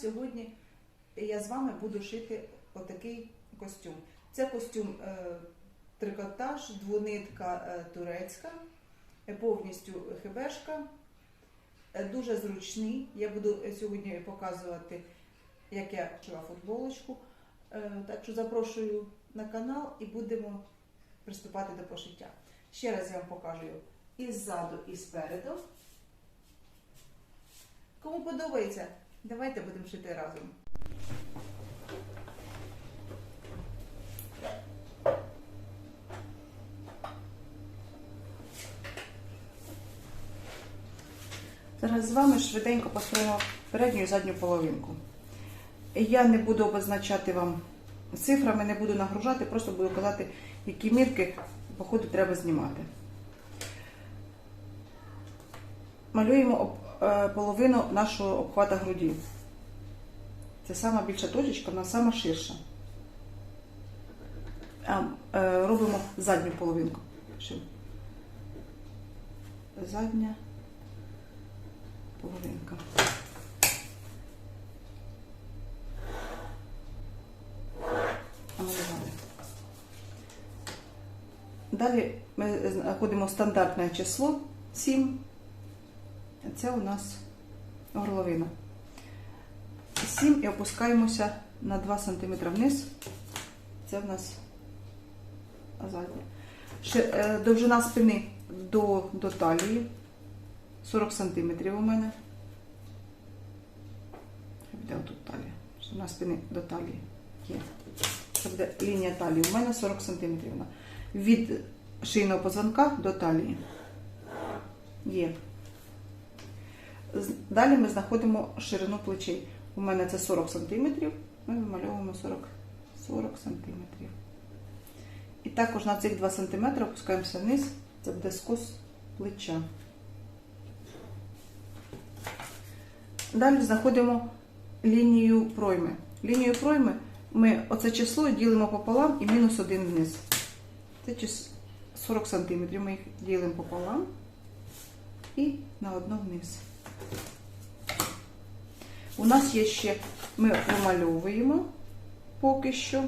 Сьогодні я з вами буду шити отакий костюм. Це костюм е, трикотаж, двонитка е, турецька, е, повністю хебешка. Дуже зручний. Я буду сьогодні показувати, як я шила футболочку. Так що запрошую на канал і будемо приступати до пошиття. Ще раз я вам покажу і ззаду, і спереду. Кому подобається, давайте будемо шити разом. Зараз з вами швиденько построїмо передню і задню половинку. Я не буду обозначати вам цифрами, не буду нагружати, просто буду казати, які мірки по ходу треба знімати. Малюємо половину нашого обхвата груді. Це сама більша точечка, вона сама ширша. Е, робимо задню половинку. Задня половинка. Далі ми знаходимо стандартне число 7. Це у нас горловина. 7 і опускаємося на 2 см вниз. Це в нас задня. Е, довжина спини до, до талії 40 см у мене. Де отут талія? Довжина спини до талії є. Це буде лінія талії. У мене 40 см. Від шийного позвонка до талії. Є. Далі ми знаходимо ширину плечей. У мене це 40 см. Ми вимальовуємо 40, 40 см. І також на цих 2 см опускаємося вниз. Це буде скос плеча. Далі знаходимо лінію пройми. Лінію пройми ми оце число ділимо пополам і мінус один вниз. Це 40 см. Ми їх ділимо пополам і на одну вниз. У нас є ще, ми вимальовуємо поки що.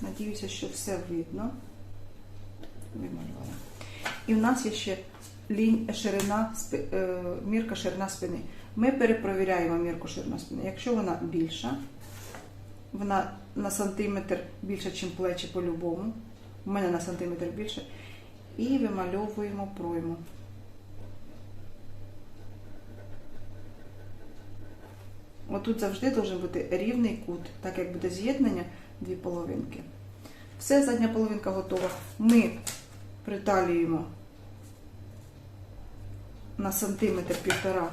Надіюся, що все видно. Вималювала. І в нас є ще лінь, ширина, е, мірка ширина спини. Ми перепровіряємо мірку ширина спини. Якщо вона більша, вона на сантиметр більше, ніж плечі по-любому. У мене на сантиметр більше. І вимальовуємо пройму. Отут завжди має бути рівний кут, так як буде з'єднання дві половинки. Все, задня половинка готова. Ми приталюємо на сантиметр півтора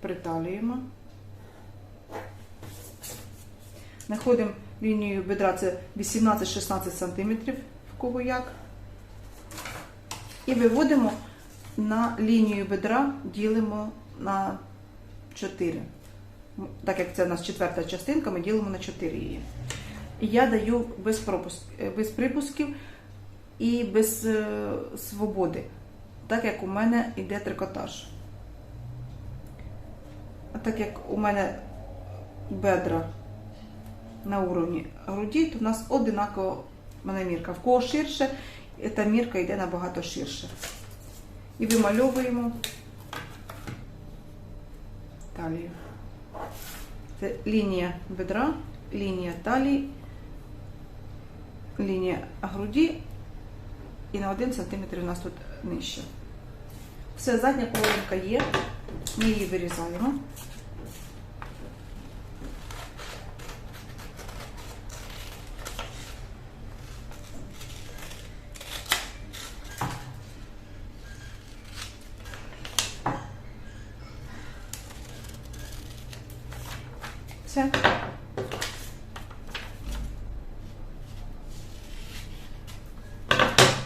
приталюємо. Знаходимо лінію бедра, це 18-16 см, в кого як. І виводимо на лінію бедра, ділимо на 4. Так як це у нас четверта частинка, ми ділимо на 4 її. І я даю без, пропуск, е, без припусків і без е, свободи, так як у мене йде трикотаж. А так як у мене бедра на уровні груді, то в нас одинакова мене мірка. В кого ширше, та мірка йде набагато ширше. І вимальовуємо талію. Це лінія бедра, лінія талії, лінія груді і на 1 см у нас тут нижче. Все, задня половинка є, ми її вирізаємо. Все.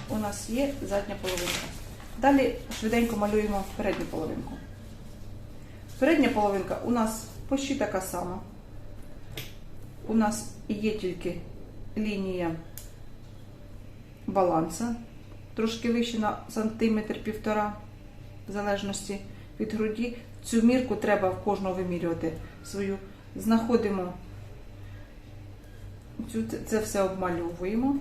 У нас є задня половинка. Далі швиденько малюємо передню половинку. Передня половинка у нас почти така сама. У нас є тільки лінія баланса, трошки вище на сантиметр півтора, в залежності від груді. Цю мірку треба в кожного вимірювати свою. Знаходимо це- все обмальовуємо.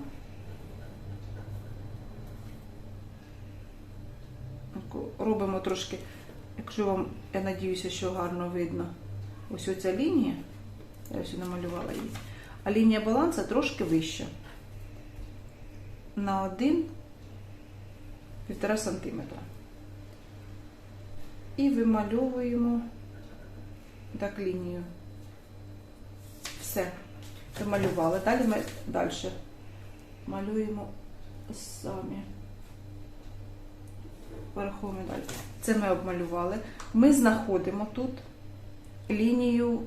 Робимо трошки, якщо вам, я надіюся, що гарно видно. Ось оця лінія, я ось намалювала її, а лінія балансу трошки вища. На один півтора сантиметра. І вимальовуємо так лінію. Все. Вималювали. Далі ми далі малюємо самі. Порахуємо далі. Це ми обмалювали. Ми знаходимо тут лінію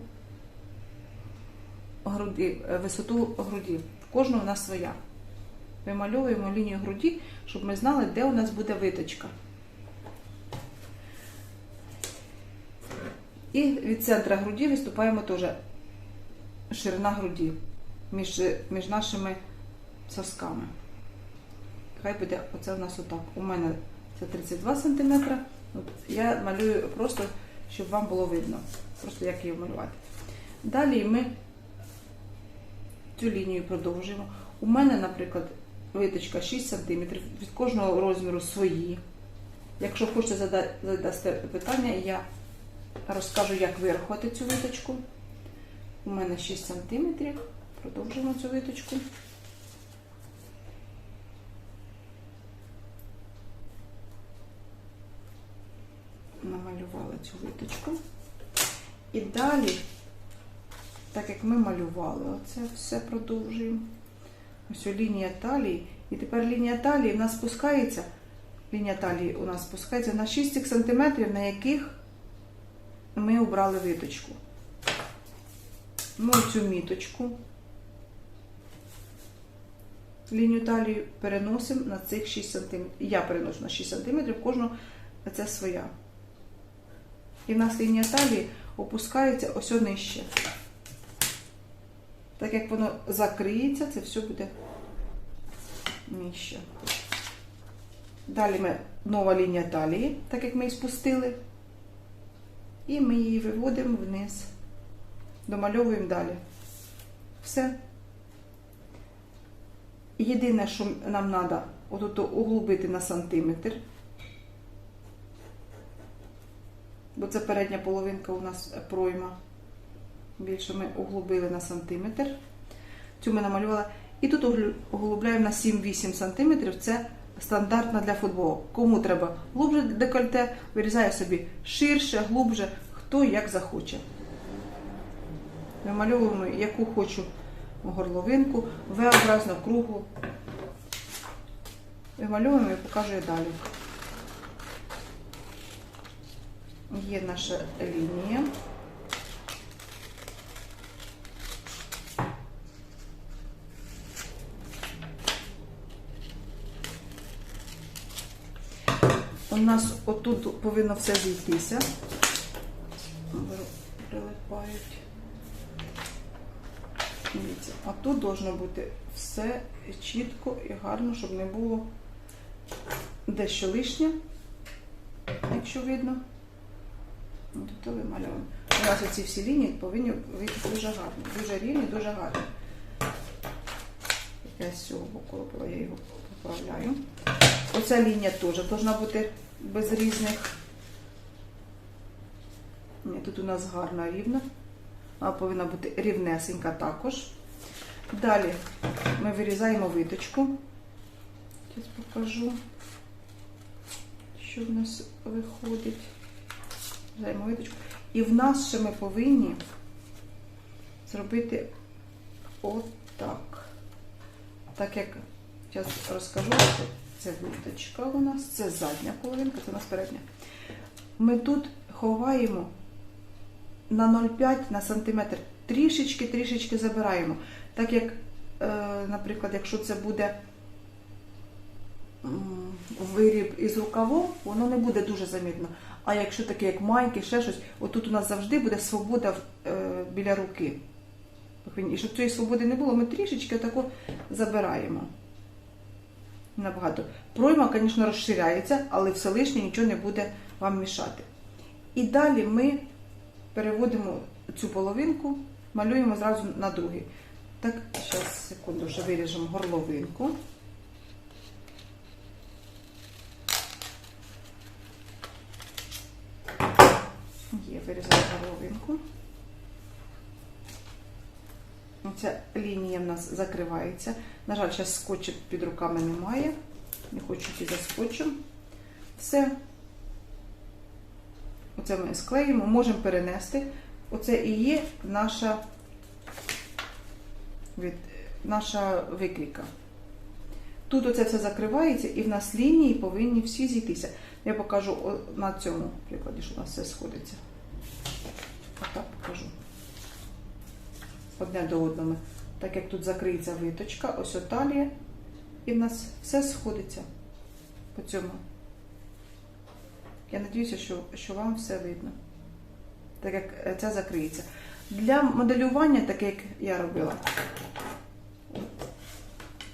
груді, е, висоту груді. В кожного у нас своя. Вимальовуємо лінію груді, щоб ми знали, де у нас буде виточка. І від центра груді виступаємо теж ширина груді між, між нашими сосками. Хай буде оце у нас отак. У мене це 32 см. Я малюю просто, щоб вам було видно, просто як її малювати. Далі ми цю лінію продовжуємо. У мене, наприклад, виточка 6 см, від кожного розміру свої. Якщо хочете зада- задасте питання, я розкажу, як вирахувати цю виточку. У мене 6 см. Продовжуємо цю виточку. Намалювала цю виточку. І далі, так як ми малювали, оце все продовжуємо. Ось лінія талії. І тепер лінія талії в нас спускається. Лінія талії у нас спускається на 6 см, на яких ми обрали виточку. Ми цю міточку, лінію талії переносимо на цих 6 см. Я переношу на 6 см, кожну це своя. І в нас лінія талії опускається ось нижче. Так як воно закриється, це все буде нижче. Далі ми нова лінія талії, так як ми її спустили. І ми її виводимо вниз. Домальовуємо далі. Все. Єдине, що нам треба отут углубити на сантиметр. Бо це передня половинка у нас пройма. Більше ми углубили на сантиметр. Цю ми намалювали. І тут углубляємо на 7-8 сантиметрів. Це стандартно для футболу. Кому треба глубже декольте, вирізає собі ширше, глубже, хто як захоче. Вимальовуємо, яку хочу горловинку, V-образно, кругу. Вимальовуємо і покажу я далі. Є наша лінія. У нас отут повинно все зійтися. Тут должно бути все чітко і гарно, щоб не було дещо лишнє, якщо видно. Ну, Тут вимальовуємо. У нас оці всі лінії повинні вийти дуже гарно, дуже рівні, дуже гарні. Я з цього боку робила, я його поправляю. Оця лінія теж повинна бути без різних. Тут у нас гарна рівна. Вона повинна бути рівнесенька також. Далі ми вирізаємо виточку. Зараз покажу, що в нас виходить. Вирізаємо виточку. І в нас ще ми повинні зробити отак. Так як зараз розкажу, це виточка у нас, це задня половинка, це у нас передня. Ми тут ховаємо на 0,5 на сантиметр. Трішечки, трішечки забираємо. Так як, е, наприклад, якщо це буде виріб із рукавом, воно не буде дуже замітно. А якщо таке, як майки, ще щось, отут у нас завжди буде свобода е, біля руки. І щоб цієї свободи не було, ми трішечки тако забираємо. Набагато. Пройма, звісно, розширяється, але все лишнє нічого не буде вам мішати. І далі ми переводимо цю половинку, малюємо зразу на другий. Так, зараз, секунду, вже виріжемо горловинку. Є, вирізала горловинку. Ця лінія в нас закривається. На жаль, зараз скотчу під руками немає. Не хочу йти за скотчем. Все. Оце ми склеїмо, можемо перенести. Оце і є наша, від, наша викрійка. Тут оце все закривається, і в нас лінії повинні всі зійтися. Я покажу на цьому прикладі, що у нас все сходиться. Отак покажу. Одне до одного. Так як тут закриється виточка, ось от талія, і в нас все сходиться по цьому. Я надіюся, що, що вам все видно. Так як е, це закриється. Для моделювання, таке як я робила,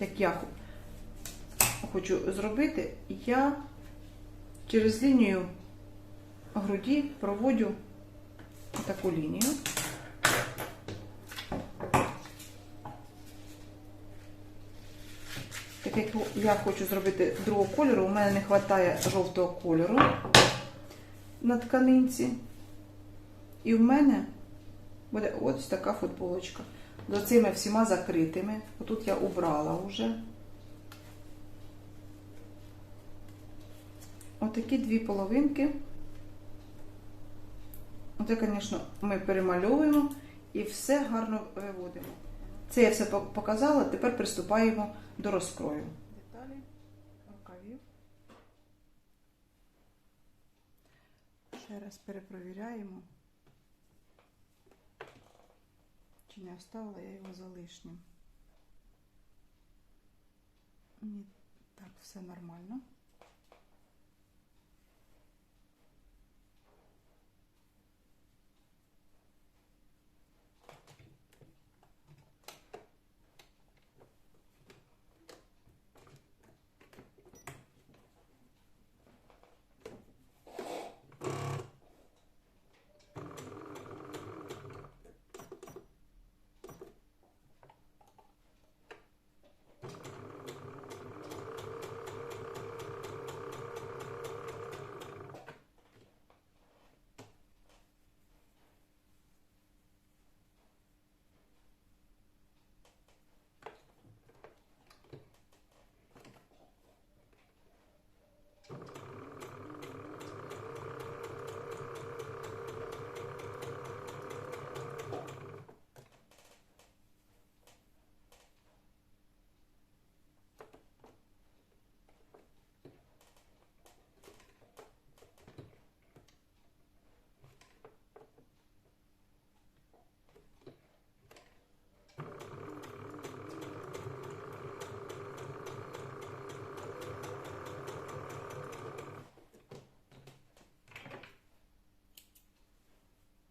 як я хочу зробити, я через лінію груді проводжу таку лінію. Так як я хочу зробити другого кольору, у мене не вистачає жовтого кольору на тканинці. І в мене буде ось така футболочка. З цими всіма закритими. Отут я убрала вже. Отакі дві половинки. Оце, звісно, ми перемальовуємо і все гарно виводимо. Це я все показала, тепер приступаємо до розкрою. Деталі рукавів. Ще раз перепровіряємо. Чи не оставила я його залишнім? Ні, так, все нормально.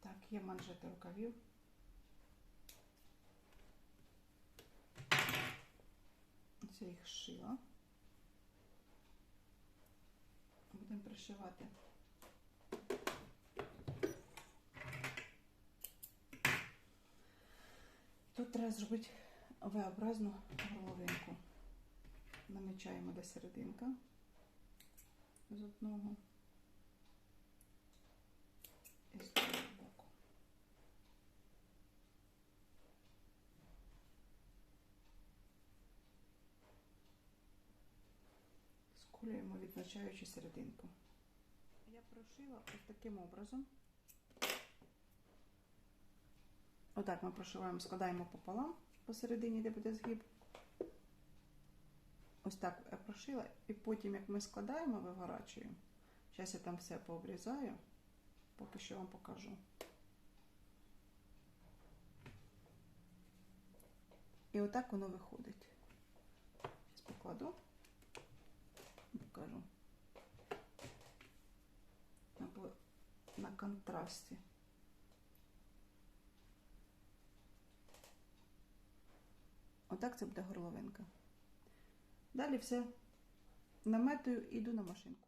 Так, є манжети рукавів. Це їх шила. Будемо пришивати. Тут треба зробити V-образну головинку. Намічаємо до серединка з одного і з другого боку. Відзначаючи серединку. Я прошила ось таким образом. Отак ми прошиваємо, складаємо пополам посередині, де буде згиб. Ось так я прошила, і потім, як ми складаємо, виворачуємо. Зараз я там все пообрізаю, поки що вам покажу. І отак воно виходить. Зараз покладу, покажу. Або на контрасті. Отак це буде горловинка. Далі все наметую і йду на машинку.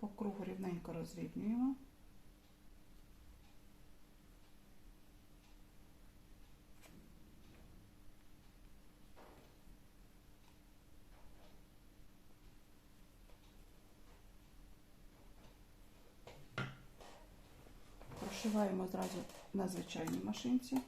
По кругу рівненько розрівнюємо. Прошиваємо зразу на звичайній машинці.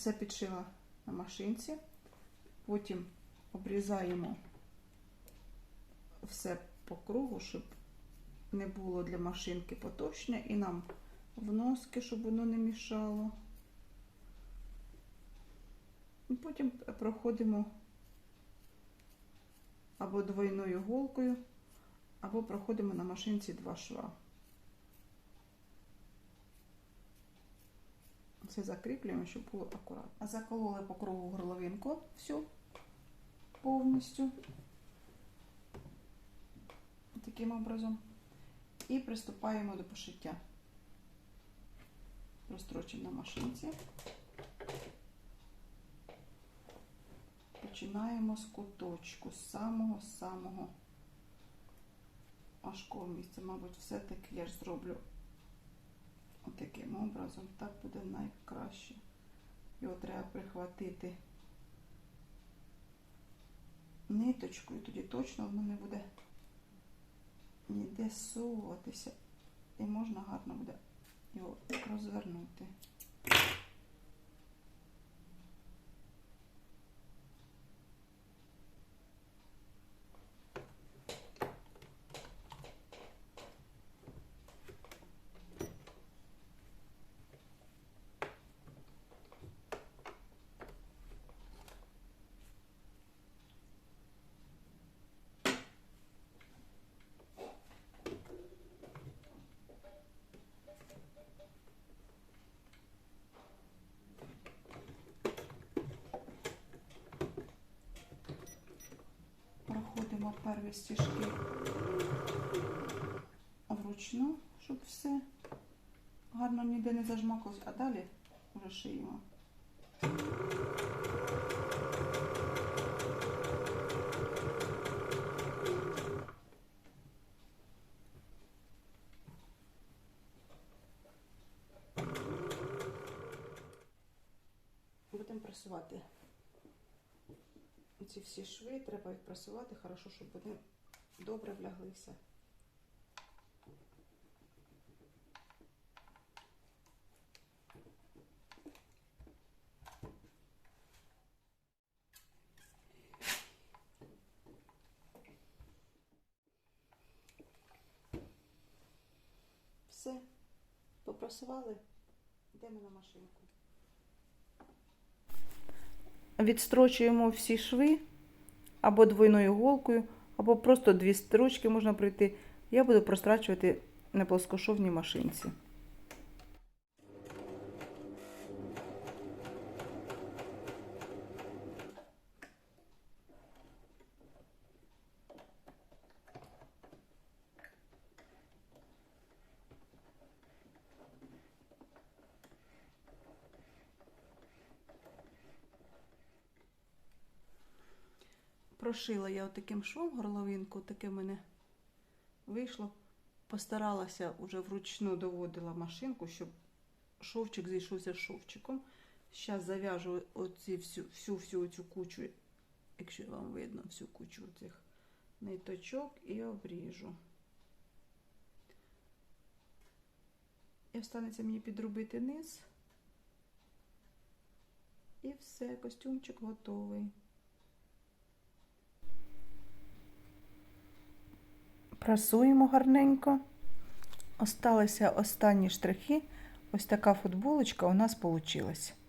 Все підшила на машинці. Потім обрізаємо все по кругу, щоб не було для машинки поточне і нам в носки, щоб воно не мішало. І потім проходимо або двойною голкою, або проходимо на машинці два шва. Все закріплюємо, щоб було акуратно. Закололи по кругу горловинку всю повністю. Таким образом. І приступаємо до пошиття. Розстрочимо на машинці. Починаємо з куточку, з самого-самого важкого місця. Мабуть, все-таки я ж зроблю отаким образом. Так буде найкраще. Його треба прихватити ниточкою, тоді точно воно не буде ніде суватися. І можна гарно буде його розвернути. Проходимо перві стіжки вручну, щоб все гарно ніде не зажмакалось, а далі вже шиємо. Будемо пресувати ці всі шви, треба їх пресувати хорошо, щоб вони добре вляглися. Все, попрасували, йдемо на машинку. Відстрочуємо всі шви або двойною голкою, або просто дві строчки можна пройти. Я буду прострачувати на плоскошовній машинці. Прошила я отаким швом горловинку, таке мене вийшло. Постаралася вже вручну доводила машинку, щоб шовчик зійшовся з шовчиком. Зараз зав'яжу оці всю, всю, всю цю кучу, якщо вам видно, всю кучу цих ниточок і обріжу. І останеться мені підробити низ. І все, костюмчик готовий. Прасуємо гарненько. Осталися останні штрихи. Ось така футболочка у нас вийшла.